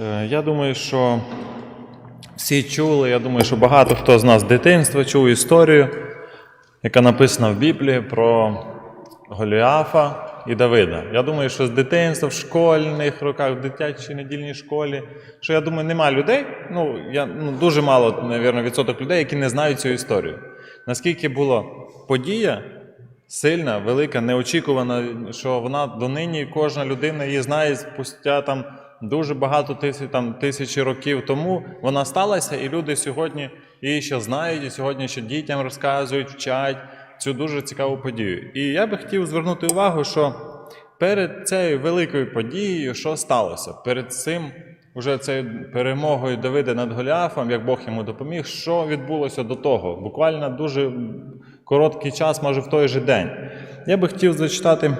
Е, Я думаю, що всі чули, я думаю, що багато хто з нас з дитинства чув історію, яка написана в Біблії про Голіафа і Давида. Я думаю, що з дитинства в школьних роках, в дитячій недільній школі, що я думаю, нема людей. Ну, я, ну дуже мало, мабуть, відсоток людей, які не знають цю історію. Наскільки була подія сильна, велика, неочікувана, що вона донині кожна людина її знає спустя там дуже багато тисяч там тисячі років тому вона сталася, і люди сьогодні її ще знають, і сьогодні ще дітям розказують, вчать цю дуже цікаву подію. І я би хотів звернути увагу, що перед цією великою подією, що сталося? Перед цим уже цією перемогою Давида над Голіафом, як Бог йому допоміг, що відбулося до того? Буквально дуже короткий час, може в той же день. Я би хотів зачитати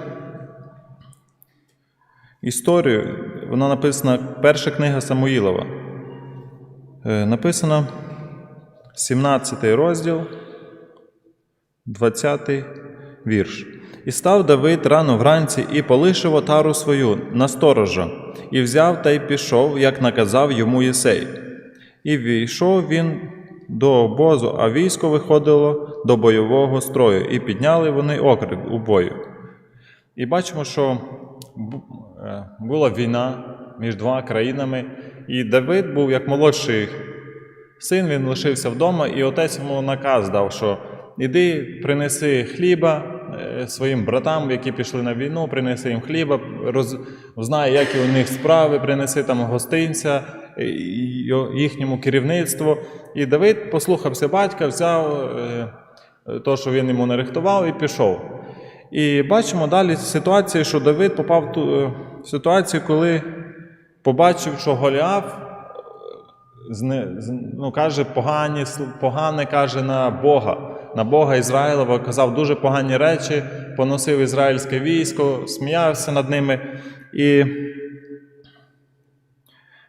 історію. Вона написана перша книга Самуїлова. Е, Написано 17 розділ, 20 вірш. І став Давид рано вранці і полишив отару свою на сторожа, і взяв та й пішов, як наказав йому Єсей. І війшов він до обозу, а військо виходило до бойового строю, і підняли вони окрик у бою. І бачимо, що була війна між двома країнами, і Давид був як молодший син, він лишився вдома, і отець йому наказ дав, що іди, принеси хліба е, своїм братам, які пішли на війну, принеси їм хліба, роз... знай, які у них справи, принеси там гостинця е, їхньому керівництву. І Давид послухався батька, взяв е, то, що він йому нарихтував, і пішов. І бачимо далі ситуацію, що Давид попав в е, ситуацію, коли побачив, що Голіаф ну, каже погані, погане каже на Бога, на Бога Ізраїлова, казав дуже погані речі, поносив ізраїльське військо, сміявся над ними. І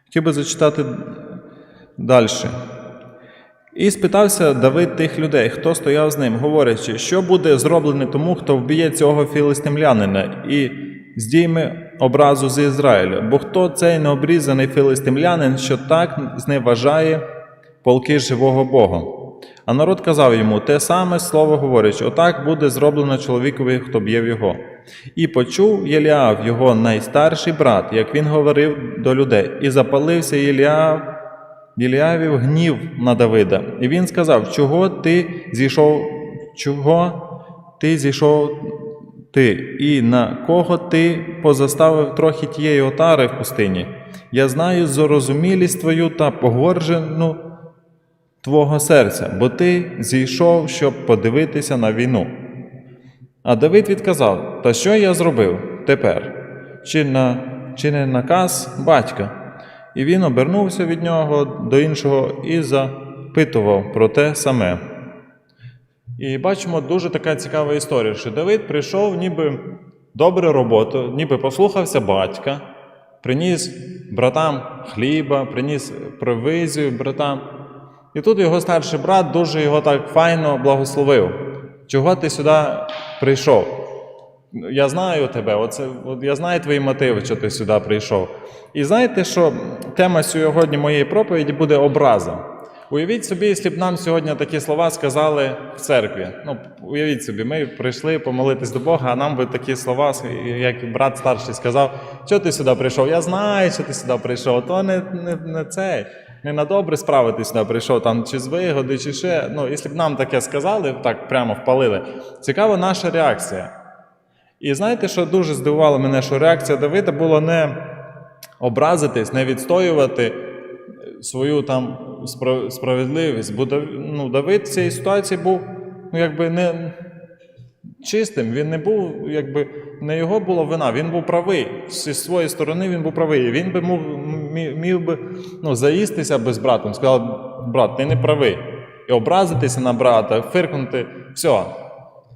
хотів би зачитати далі. І спитався Давид тих людей, хто стояв з ним, говорячи, що буде зроблене тому, хто вб'є цього філистимлянина і здійме образу з Ізраїля. Бо хто цей необрізаний філистимлянин, що так зневажає полки живого Бога? А народ казав йому те саме слово говорячи, отак буде зроблено чоловікові, хто б'є його. І почув Єліав, його найстарший брат, як він говорив до людей, і запалився Єліав Єліавів гнів на Давида. І він сказав: Чого ти зійшов, чого ти зійшов ти, і на кого ти позаставив трохи тієї отари в пустині? Я знаю зарозумілість твою та погоржену твого серця, бо ти зійшов, щоб подивитися на війну. А Давид відказав: Та що я зробив тепер? Чи, на, чи не наказ батька? І він обернувся від нього до іншого і запитував про те саме. І бачимо дуже така цікава історія, що Давид прийшов ніби добру роботу, ніби послухався батька, приніс братам хліба, приніс провизію братам. І тут його старший брат дуже його так файно благословив. Чого ти сюди прийшов? Я знаю тебе, оце, от я знаю твої мотиви, що ти сюди прийшов. І знаєте, що тема сьогодні моєї проповіді буде образа. Уявіть собі, якщо б нам сьогодні такі слова сказали в церкві. Ну, уявіть собі, ми прийшли помолитись до Бога, а нам би такі слова, як брат старший сказав, що ти сюди прийшов? Я знаю, що ти сюди прийшов. То не, не, не цей, не на добре справи ти сюди прийшов, там чи з вигоди, чи ще. Ну, якщо б нам таке сказали, так прямо впалили, цікава наша реакція. І знаєте, що дуже здивувало мене, що реакція Давида була не образитись, не відстоювати свою там справедливість. Бо ну, Давид в цій ситуації був ну, якби не чистим, він не був, якби не його була вина, він був правий. Зі своєї сторони він був правий. Він би мов, мі- міг би ну, заїстися би з братом, сказав, брат, ти не правий. І образитися на брата, фиркнути, все,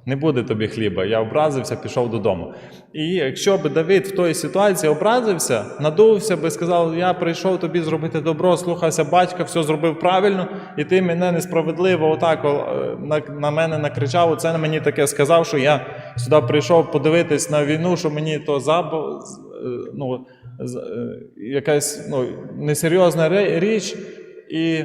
не буде тобі хліба. Я образився, пішов додому. І якщо б Давид в той ситуації образився, надувся би, сказав, я прийшов тобі зробити добро, слухався батька, все зробив правильно, і ти мене несправедливо отак на, на мене накричав, оце мені таке сказав, що я сюди прийшов подивитись на війну, що мені то забо, е, ну, е, якась ну, несерйозна річ, і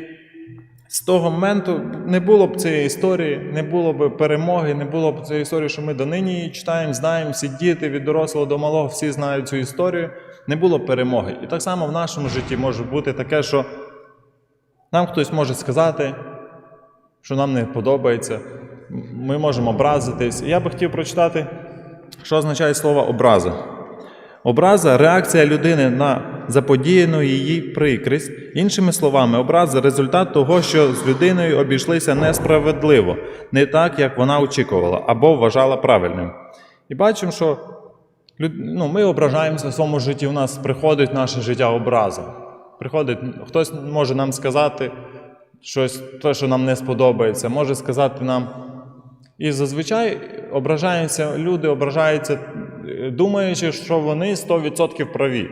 з того моменту не було б цієї історії, не було б перемоги, не було б цієї історії, що ми донині її читаємо, знаємо, всі діти від дорослого до малого, всі знають цю історію. Не було б перемоги. І так само в нашому житті може бути таке, що нам хтось може сказати, що нам не подобається, ми можемо образитись. І я би хотів прочитати, що означає слово образа. Образа реакція людини на заподіяну її прикрість. Іншими словами, образа результат того, що з людиною обійшлися несправедливо, не так, як вона очікувала або вважала правильним. І бачимо, що ну, ми ображаємося в своєму житті, у нас приходить наше життя образа. Приходить, хтось може нам сказати щось, те, що нам не сподобається, може сказати нам. І зазвичай ображаються, люди ображаються, думаючи, що вони 100% праві.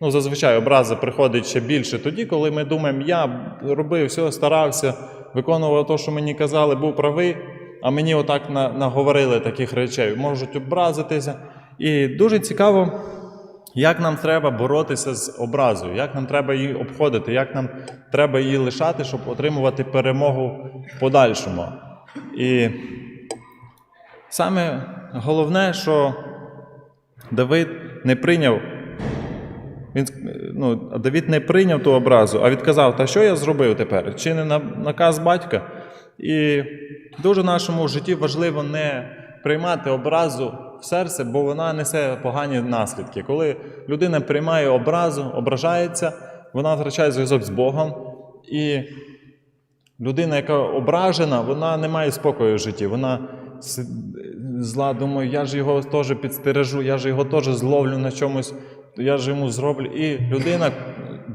Ну, зазвичай образа приходить ще більше тоді, коли ми думаємо, я робив все, старався, виконував те, що мені казали, був правий, а мені отак наговорили таких речей. Можуть образитися. І дуже цікаво, як нам треба боротися з образою, як нам треба її обходити, як нам треба її лишати, щоб отримувати перемогу в подальшому. І Саме головне, що Давид не прийняв. Він, ну, Давид не прийняв ту образу, а відказав, та що я зробив тепер? Чи не на- наказ батька? І дуже в нашому житті важливо не приймати образу в серце, бо вона несе погані наслідки. Коли людина приймає образу, ображається, вона втрачає зв'язок з Богом. І Людина, яка ображена, вона не має спокою в житті. Вона зла думає, я ж його теж підстережу, я ж його теж зловлю на чомусь, я ж йому зроблю. І людина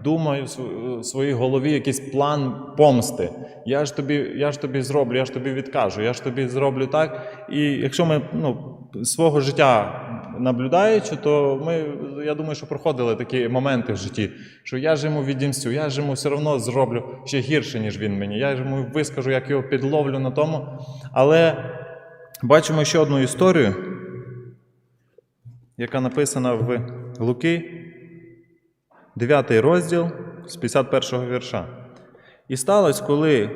думає в своїй голові якийсь план помсти. Я ж тобі, я ж тобі зроблю, я ж тобі відкажу, я ж тобі зроблю так. І якщо ми ну, свого життя наблюдаючи, то ми, я думаю, що проходили такі моменти в житті, що я ж йому відімстю, я ж йому все одно зроблю ще гірше, ніж він мені. Я ж йому вискажу, як його підловлю на тому. Але бачимо ще одну історію, яка написана в Луки, 9 розділ з 51 вірша. І сталося, коли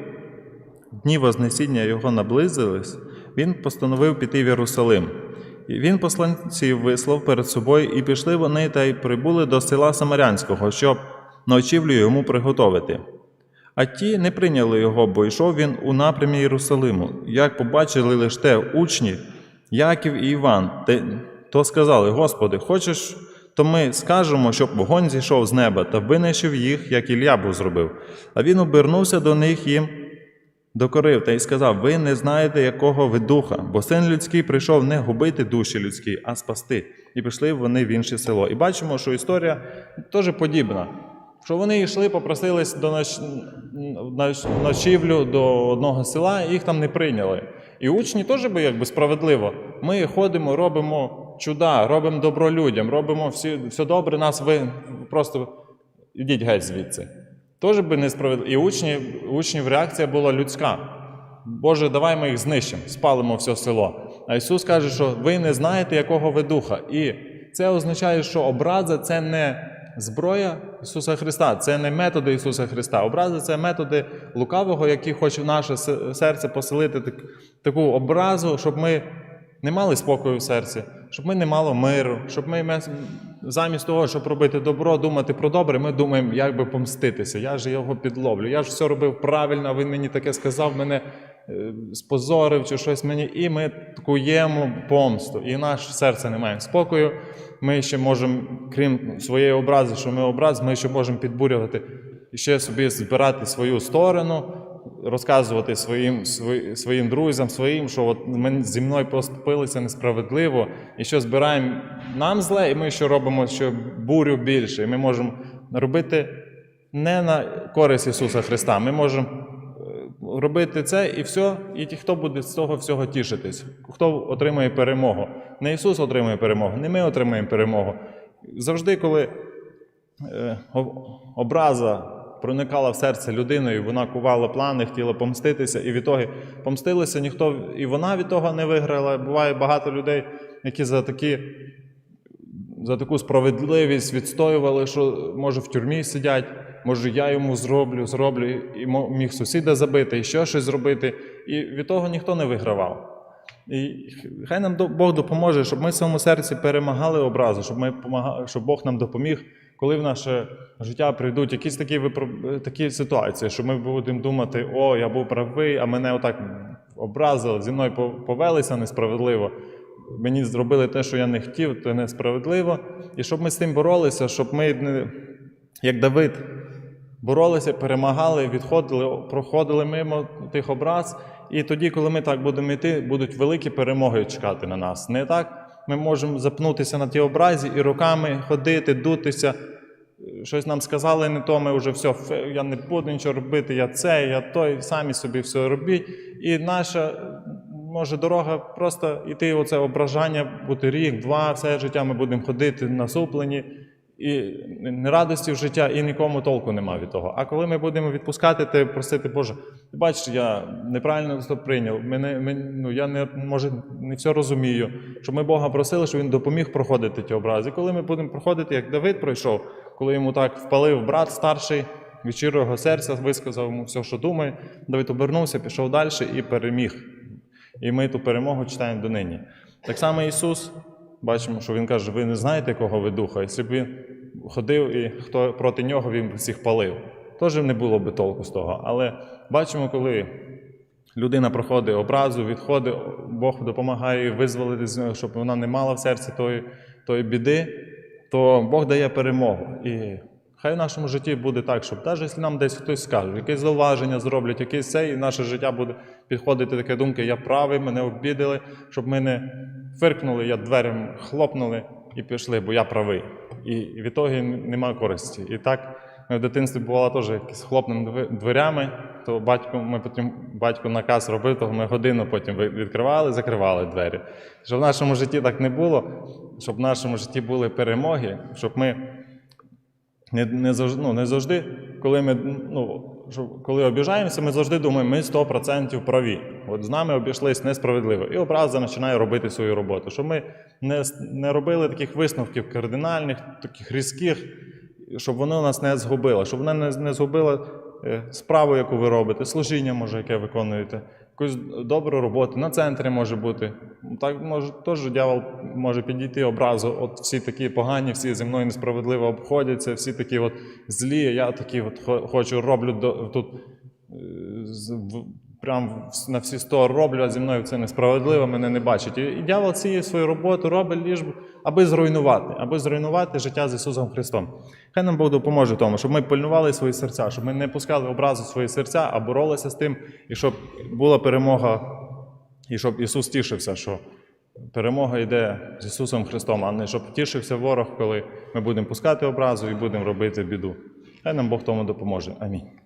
дні Вознесіння його наблизились, він постановив піти в Єрусалим. І він посланців вислав перед собою, і пішли вони та й прибули до села Самарянського, щоб ночівлю йому приготовити. А ті не прийняли його, бо йшов він у напрямі Єрусалиму. Як побачили лише те учні, Яків і Іван, то сказали: Господи, хочеш, то ми скажемо, щоб вогонь зійшов з неба та винищив їх, як Ілля був зробив. А він обернувся до них їм докорив та й сказав: Ви не знаєте, якого ви духа, бо син людський прийшов не губити душі людські, а спасти. І пішли вони в інше село. І бачимо, що історія теж подібна. Що вони йшли, попросились до ноч... ноч- ночівлю до одного села, і їх там не прийняли. І учні теж би якби справедливо. Ми ходимо, робимо чуда, робимо добро людям, робимо всі, все добре, нас ви просто йдіть геть звідси. Теж би несправедливо. І учні, учнів реакція була людська. Боже, давай ми їх знищимо, спалимо все село. А Ісус каже, що ви не знаєте, якого ви духа. І це означає, що образа це не зброя Ісуса Христа, це не методи Ісуса Христа. Образа це методи лукавого, який хоче в наше серце поселити так- таку образу, щоб ми не мали спокою в серці, щоб ми не мали миру, щоб ми замість того, щоб робити добро, думати про добре, ми думаємо, як би помститися. Я ж його підловлю. Я ж все робив правильно, а він мені таке сказав, мене е, спозорив чи щось мені, і ми куємо помсту. І наше серце не має спокою. Ми ще можемо, крім своєї образи, що ми образ, ми ще можемо підбурювати і ще собі збирати свою сторону, розказувати своїм, свої- своїм друзям, своїм, що от ми зі мною поступилися несправедливо, і що збираємо нам зле, і ми ще робимо ще бурю більше. І ми можемо робити не на користь Ісуса Христа. Ми можемо е, робити це і все, і ті, хто буде з цього всього тішитись, хто отримує перемогу. Не Ісус отримує перемогу, не ми отримуємо перемогу. Завжди, коли е, образа проникала в серце людини, і вона кувала плани, хотіла помститися, і відтоді помстилися, ніхто і вона від того не виграла. Буває багато людей, які за такі за таку справедливість відстоювали, що може в тюрмі сидять, може я йому зроблю, зроблю, і міг сусіда забити, і ще щось зробити. І від того ніхто не вигравав. І хай нам Бог допоможе, щоб ми в своєму серці перемагали образу, щоб, ми щоб Бог нам допоміг, коли в наше життя прийдуть якісь такі, такі ситуації, що ми будемо думати, о, я був правий, а мене отак образили, зі мною по- повелися несправедливо. Мені зробили те, що я не хотів, то несправедливо. І щоб ми з тим боролися, щоб ми, як Давид, боролися, перемагали, відходили, проходили мимо тих образ. І тоді, коли ми так будемо йти, будуть великі перемоги чекати на нас. Не так ми можемо запнутися на тій образі і руками ходити, дутися. Щось нам сказали не то, ми вже все, я не буду нічого робити, я це, я той, самі собі все робіть. І наша може дорога просто йти оце ображання, бути рік, два, все життя ми будемо ходити насуплені. І радості в життя, і нікому толку нема від того. А коли ми будемо відпускати, ти просити, Боже, ти бачиш, я неправильно це прийняв. Мене, мен- ну, я не може не все розумію. Щоб ми Бога просили, щоб він допоміг проходити ті образи. Коли ми будемо проходити, як Давид пройшов, коли йому так впалив брат старший від щирого серця, висказав йому все, що думає, Давид обернувся, пішов далі і переміг. І ми ту перемогу читаємо донині. Так само Ісус, бачимо, що Він каже, ви не знаєте, кого ви духа. Якщо б він ходив і хто проти нього, він всіх палив. Теж не було би толку з того. Але бачимо, коли людина проходить образу, відходить, Бог допомагає визволити з нього, щоб вона не мала в серці тої, тої біди, то Бог дає перемогу. І хай в нашому житті буде так, щоб навіть якщо нам десь хтось скаже, якесь зауваження зроблять, якесь це, і наше життя буде підходити таке думки, я правий, мене обідали, щоб ми не фиркнули, я дверям хлопнули і пішли, бо я правий. І від того нема користі. І так ми в дитинстві бувало теж якісь хлопним дверями, то батько, ми потім батько наказ робив, то ми годину потім відкривали, закривали двері. Щоб в нашому житті так не було, щоб в нашому житті були перемоги, щоб ми не, не, завжди, ну, не завжди, коли ми ну, що, коли обіжаємося, ми завжди думаємо, ми 100% праві. От з нами обійшлись несправедливо. І образа починає робити свою роботу. Щоб ми не, не робили таких висновків кардинальних, таких різких, щоб воно нас не згубило, щоб воно не, не згубило справу, яку ви робите, служіння, може, яке виконуєте, якусь добру роботу, на центрі може бути. Так може теж дьявол може підійти образу. От всі такі погані, всі зі мною несправедливо обходяться, всі такі от злі, я такі от хочу, роблю тут е, прям на всі сто роблю, а зі мною це несправедливо, мене не бачать. І, дьявол цією свою роботу робить ліж аби зруйнувати, аби зруйнувати життя з Ісусом Христом. Хай нам Бог допоможе тому, щоб ми пильнували свої серця, щоб ми не пускали образу свої серця, а боролися з тим, і щоб була перемога, і щоб Ісус тішився, що перемога йде з Ісусом Христом, а не щоб тішився ворог, коли ми будемо пускати образу і будемо робити біду. Хай нам Бог тому допоможе. Амінь.